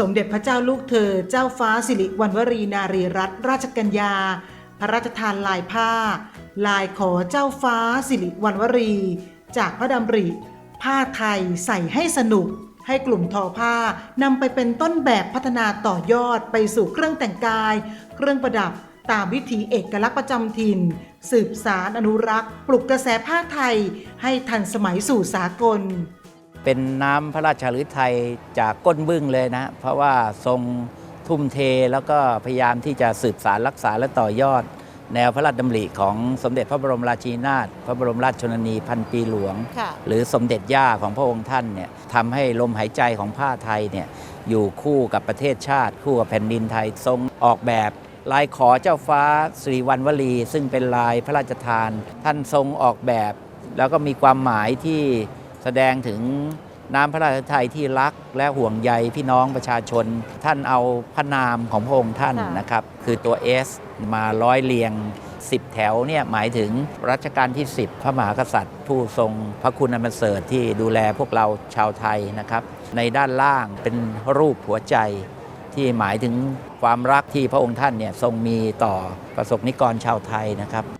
สมเด็จพระเจ้าลูกเธอ เจ้าฟ้าสิริวัณวรีนารีรัตนราชกัญญา พระราชทานลายผ้า ลายขอเจ้าฟ้าสิริวัณวรี จากพระดำริ ผ้าไทยใส่ให้สนุก ให้กลุ่มทอผ้านำไปเป็นต้นแบบพัฒนาต่อยอดไปสู่เครื่องแต่งกาย เครื่องประดับตามวิถีเอกลักษณ์ประจำถิ่น สืบสารอนุรักษ์ ปลุกกระแสผ้าไทย ให้ทันสมัยสู่สากล เป็นน้ำพระราชฤทัยจากก้นบึ้งเลยนะ เพราะว่าทรงทุ่มเทแล้วก็พยายามที่จะสืบสารรักษาและต่อยอด แนวพระราชดำริของสมเด็จพระบรมราชินีนาถพระบรมราชชนนีพันปีหลวง หรือสมเด็จย่าของพระองค์ท่านเนี่ยทำให้ลมหายใจของผ้าไทยเนี่ยอยู่คู่กับประเทศชาติ คู่กับแผ่นดินไทยทรงออกแบบลายขอเจ้าฟ้าสิริวัณวลี ซึ่งเป็นลายพระราชทาน ท่านทรงออกแบบ แล้วก็มีความหมายที่ แสดงถึงน้ำพระราชไทยที่รักและห่วงใยพี่น้องประชาชน ท่านเอาพระนามของพระองค์ท่านค่ะนะครับ คือตัว S มาร้อยเรียง 10 แถวเนี่ยหมายถึงรัชกาลที่ 10 พระมหากษัตริย์ ผู้ทรงพระคุณอันประเสริฐที่ดูแลพวกเราชาวไทยนะครับ ในด้านล่างเป็นรูปหัวใจที่หมายถึงความรักที่พระองค์ท่านเนี่ยทรงมีต่อประสบนิกรชาวไทยนะครับ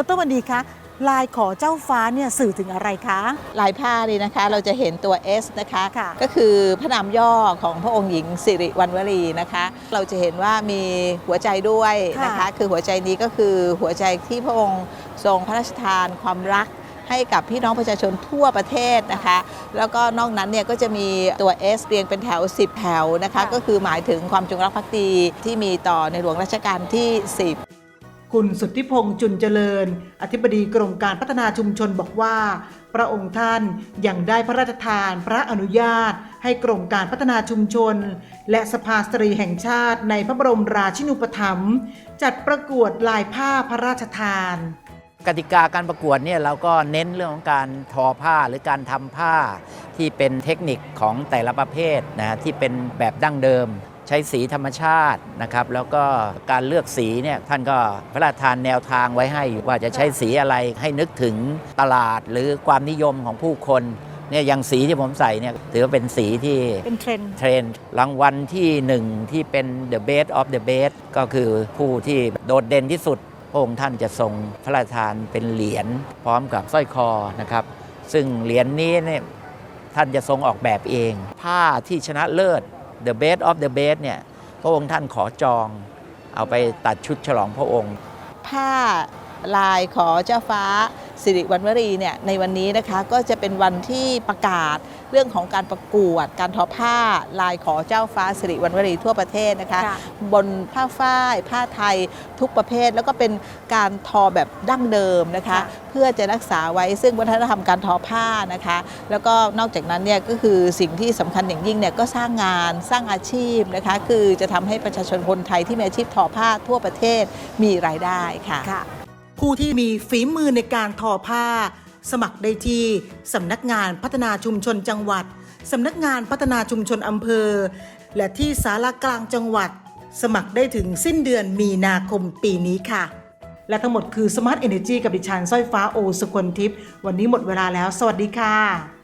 ดรวันดีคะลายขอเจ้าฟ้าเนี่ยสื่อถึงอะไรคะลายผ้านี่นะคะเราจะเห็นตัว S นะคะค่ะก็คือพระนามย่อของพระองค์หญิงสิริวัณวรีนะคะ เราจะเห็นว่ามีหัวใจด้วยนะคะค่ะคือหัวใจนี้ก็คือหัวใจที่พระองค์ทรงพระราชทานความรักให้กับพี่น้องประชาชนทั่วประเทศนะคะ แล้วก็นอกนั้นเนี่ยก็จะมีตัว S เรียงเป็นแถว 10 แถวนะคะ ก็คือหมายถึงความจงรักภักดีที่มีต่อในหลวงรัชกาลที่ 10 คุณสุทธิพงษ์จุนเจริญ อธิบดีกรมการพัฒนาชุมชนบอกว่า พระองค์ท่านยังได้พระราชทานพระอนุญาต ให้กรมการพัฒนาชุมชน และสภาสตรีแห่งชาติในพระบรมราชินูปถัมภ์จัดประกวดลายผ้าพระราชทาน กติกาการประกวดเนี่ยเราก็เน้นเรื่องของการทอผ้าหรือการทำผ้าที่เป็นเทคนิคของแต่ละประเภทนะที่เป็นแบบดั้งเดิม ใช้สีธรรมชาตินะครับ แล้วก็การเลือกสีเนี่ยท่านก็พระราชทานแนวทางไว้ให้ว่าจะใช้สีอะไรให้นึกถึงตลาดหรือความนิยมของผู้คนเนี่ยอย่างสีที่ผมใส่เนี่ยถือว่าเป็นสีที่เป็นเทรนด์เทรนด์รางวัลที่หนึ่งที่เป็น the best of the best ก็คือผู้ที่โดดเด่นที่สุดพระองค์ท่านจะทรงพระราชทานเป็นเหรียญพร้อมกับสร้อยคอนะครับ ซึ่งเหรียญนี้เนี่ยท่านจะทรงออกแบบเอง ผ้าที่ชนะเลิศ the best of the best เนี่ยพระองค์ท่านขอจอง เอาไปตัดชุดฉลองพระองค์ ผ้าลายขอเจ้าฟ้า สิริวัณวรีเนี่ยในวันนี้นะคะก็จะเป็นวันที่ประกาศเรื่องของการประกวด การทอผ้าลายขอเจ้าฟ้าสิริวัณวรีทั่วประเทศนะคะ ค่ะบนผ้าฝ้าย ผ้าไทยทุกประเภท แล้วก็เป็นการทอแบบดั้งเดิมนะคะ ค่ะเพื่อจะรักษาไว้ซึ่งวัฒนธรรมการทอผ้านะคะ แล้วก็นอกจากนั้นเนี่ยก็คือสิ่งที่สำคัญอย่างยิ่งเนี่ยก็สร้างงานสร้างอาชีพนะคะ คือจะทำให้ประชาชนคนไทยที่มีอาชีพทอผ้าทั่วประเทศมีรายได้ค่ะ ค่ะ ผู้ที่มีฝีมือในการทอผ้า สมัครได้ที่สำนักงานพัฒนาชุมชนจังหวัดสำนักงานพัฒนาชุมชนอำเภอ และที่สารากลางจังหวัด สมัครได้ถึงสิ้นเดือนมีนาคมปีนี้ค่ะ และทั้งหมดคือ Smart Energy กับดิฉันสร้อยฟ้าโอสุคนทิพย์วันนี้หมดเวลาแล้ว สวัสดีค่ะ